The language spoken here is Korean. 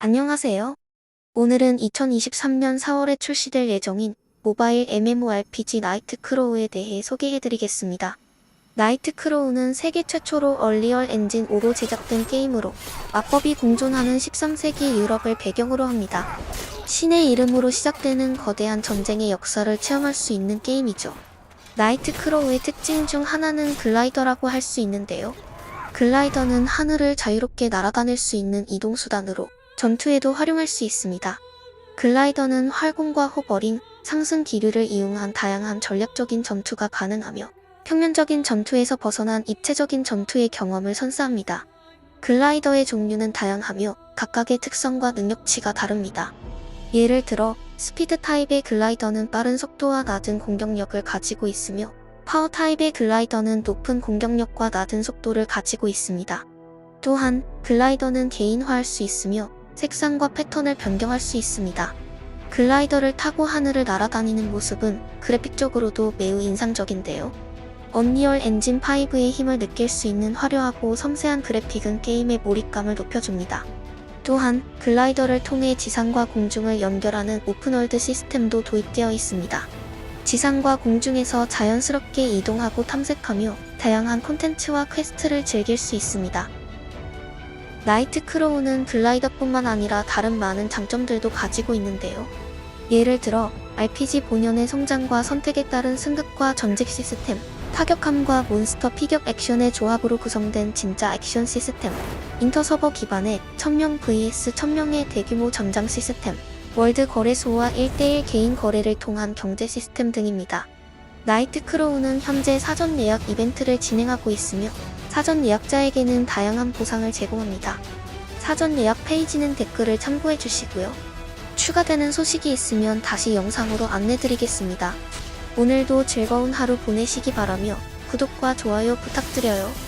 안녕하세요. 오늘은 2023년 4월에 출시될 예정인 모바일 MMORPG 나이트 크로우에 대해 소개해드리겠습니다. 나이트 크로우는 세계 최초로 얼리얼 엔진 5로 제작된 게임으로 마법이 공존하는 13세기 유럽을 배경으로 합니다. 신의 이름으로 시작되는 거대한 전쟁의 역사를 체험할 수 있는 게임이죠. 나이트 크로우의 특징 중 하나는 글라이더라고 할 수 있는데요. 글라이더는 하늘을 자유롭게 날아다닐 수 있는 이동수단으로 전투에도 활용할 수 있습니다. 글라이더는 활공과 호버링, 상승 기류를 이용한 다양한 전략적인 전투가 가능하며 평면적인 전투에서 벗어난 입체적인 전투의 경험을 선사합니다. 글라이더의 종류는 다양하며 각각의 특성과 능력치가 다릅니다. 예를 들어 스피드 타입의 글라이더는 빠른 속도와 낮은 공격력을 가지고 있으며 파워 타입의 글라이더는 높은 공격력과 낮은 속도를 가지고 있습니다. 또한 글라이더는 개인화할 수 있으며 색상과 패턴을 변경할 수 있습니다. 글라이더를 타고 하늘을 날아다니는 모습은 그래픽적으로도 매우 인상적인데요. 언리얼 엔진 5의 힘을 느낄 수 있는 화려하고 섬세한 그래픽은 게임의 몰입감을 높여줍니다. 또한 글라이더를 통해 지상과 공중을 연결하는 오픈월드 시스템도 도입되어 있습니다. 지상과 공중에서 자연스럽게 이동하고 탐색하며 다양한 콘텐츠와 퀘스트를 즐길 수 있습니다. 나이트 크로우는 글라이더뿐만 아니라 다른 많은 장점들도 가지고 있는데요. 예를 들어 RPG 본연의 성장과 선택에 따른 승급과 전직 시스템, 타격함과 몬스터 피격 액션의 조합으로 구성된 진짜 액션 시스템, 인터서버 기반의 1000명 vs 1000명의 대규모 전장 시스템, 월드 거래소와 1대1 개인 거래를 통한 경제 시스템 등입니다. 나이트 크로우는 현재 사전 예약 이벤트를 진행하고 있으며 사전 예약자에게는 다양한 보상을 제공합니다. 사전 예약 페이지는 댓글을 참고해 주시고요. 추가되는 소식이 있으면 다시 영상으로 안내드리겠습니다. 오늘도 즐거운 하루 보내시기 바라며 구독과 좋아요 부탁드려요.